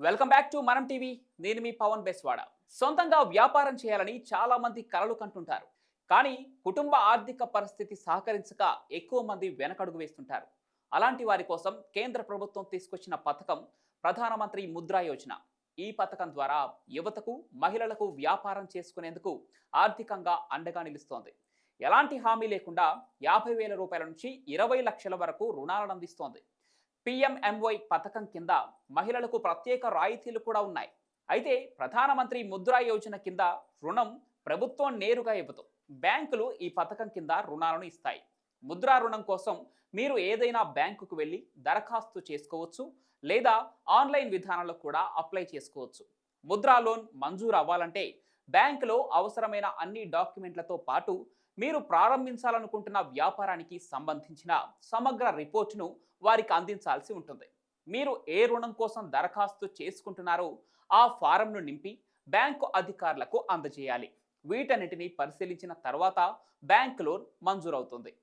Welcome back to Manam TV నేను మీ పవన్ బెస్వాడ. సొంతంగా వ్యాపారం చేయాలని చాలా మంది కలలు కంటుంటారు. కానీ కుటుంబ ఆర్థిక పరిస్థితి సహకరించక ఎక్కువ మంది వెనకడుగు వేస్తుంటారు. అలాంటి వారి కోసం కేంద్ర ప్రభుత్వం తీసుకొచ్చిన పథకం ప్రధానమంత్రి ముద్రా యోజన. ఈ పథకం ద్వారా యువతకు మహిళలకు వ్యాపారం చేసుకునేందుకు ఆర్థికంగా అండగా నిలుస్తోంది. ఎలాంటి హామీ లేకుండా యాభై వేల రూపాయల నుంచి ఇరవై లక్షల వరకు రుణాలను అందిస్తోంది. పిఎంఎంవై పథకం కింద మహిళలకు ప్రత్యేక రాయితీలు కూడా ఉన్నాయి. అయితే ప్రధానమంత్రి ముద్రా యోజన కింద రుణం ప్రభుత్వం నేరుగా ఇవ్వదు. బ్యాంకులు ఈ పథకం కింద రుణాలను ఇస్తాయి. ముద్రా రుణం కోసం మీరు ఏదైనా బ్యాంకుకు వెళ్ళి దరఖాస్తు చేసుకోవచ్చు లేదా ఆన్లైన్ విధానంలో కూడా అప్లై చేసుకోవచ్చు. ముద్రా లోన్ మంజూరు అవ్వాలంటే బ్యాంకులో అవసరమైన అన్ని డాక్యుమెంట్లతో పాటు మీరు ప్రారంభించాలనుకుంటున్న వ్యాపారానికి సంబంధించిన సమగ్ర రిపోర్టును వారికి అందించాల్సి ఉంటుంది. మీరు ఏ రుణం కోసం దరఖాస్తు చేసుకుంటున్నారో ఆ ఫారంను నింపి బ్యాంకు అధికారులకు అందజేయాలి. వీటన్నిటిని పరిశీలించిన తర్వాత బ్యాంక్ లోన్ మంజూరవుతుంది.